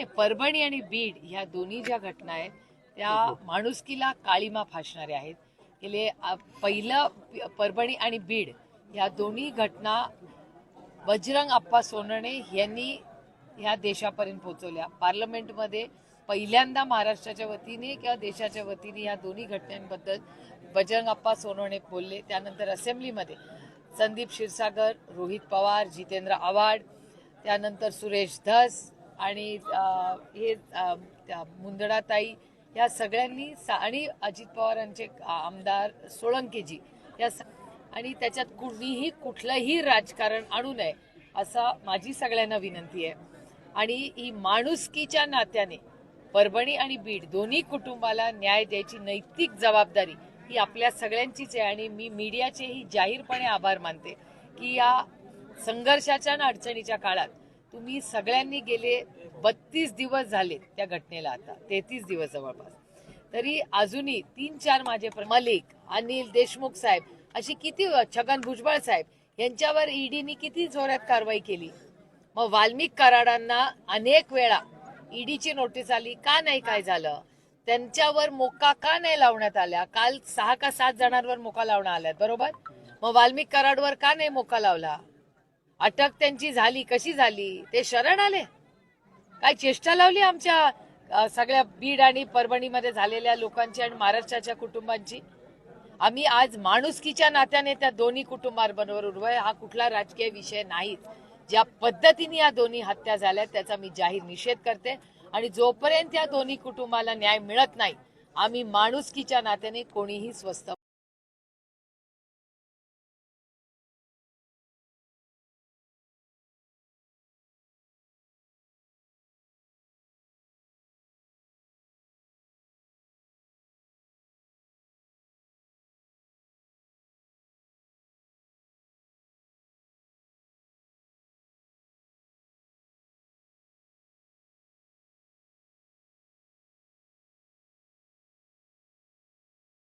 नाही परभणी आणि बीड ह्या दोन्ही ज्या घटना आहेत त्या माणुसकीला काळीमा फासणाऱ्या आहेत. गेले पहिलं परभणी आणि बीड ह्या दोन्ही घटना बजरंग अप्पा सोनवणे यांनी ह्या देशापर्यंत पोहोचवल्या. पार्लमेंटमध्ये पहिल्यांदा महाराष्ट्राच्या वतीने किंवा देशाच्या वतीने ह्या दोन्ही घटनांबद्दल बजरंग अप्पा सोनवणे बोलले. त्यानंतर असेंब्लीमध्ये संदीप क्षीरसागर रोहित पवार जितेंद्र आव्हाड त्यानंतर सुरेश धस आणि हे त्या मुंदडाताई या सगळ्यांनी सा- आणि अजित पवारांचे आमदार सोळंकेजी या स- आणि त्याच्यात कुणीही कुठलंही राजकारण आणू नये असा माझी सगळ्यांना विनंती आहे. आणि ही माणुसकीच्या नात्याने परभणी आणि बीड दोन्ही कुटुंबाला न्याय द्यायची नैतिक जबाबदारी ही आपल्या सगळ्यांचीच आहे आणि मी मीडियाचेही जाहीरपणे आभार मानते की या संघर्षाच्या आणि अडचणीच्या काळात तुम्ही सगळ्यांनी गेले बत्तीस दिवस झाले त्या घटनेला आता तेहतीस दिवस जवळपास. तरी अजूनही तीन चार माझे मलिक अनिल देशमुख साहेब अशी किती छगन भुजबळ साहेब यांच्यावर ईडीनी किती जोरात कारवाई केली? मग वाल्मिक कराडांना अनेक वेळा ईडीची नोटीस आली का नाही काय झालं? त्यांच्यावर मोका का नाही लावण्यात आल्या? काल सहा का सात जणांवर मोका लावण्यात आल्यात बरोबर? मग वाल्मिक कराडवर का नाही मोका लावला? अटक त्यांची झाली कशी झाली? ते शरण आले. काय चेष्टा लावली आमच्या सगळ्या बीड आणि परभणीमध्ये झालेल्या लोकांची आणि महाराष्ट्राच्या कुटुंबांची? आम्ही आज माणुसकीच्या नात्याने त्या दोन्ही कुटुंबांबरोबर उभं हा कुठला राजकीय विषय नाहीत ज्या पद्धतीने या दोन्ही हत्या झाल्या त्याचा मी जाहीर निषेध करते. आणि जोपर्यंत या दोन्ही कुटुंबाला न्याय मिळत नाही आम्ही माणुसकीच्या नात्याने कोणीही स्वस्त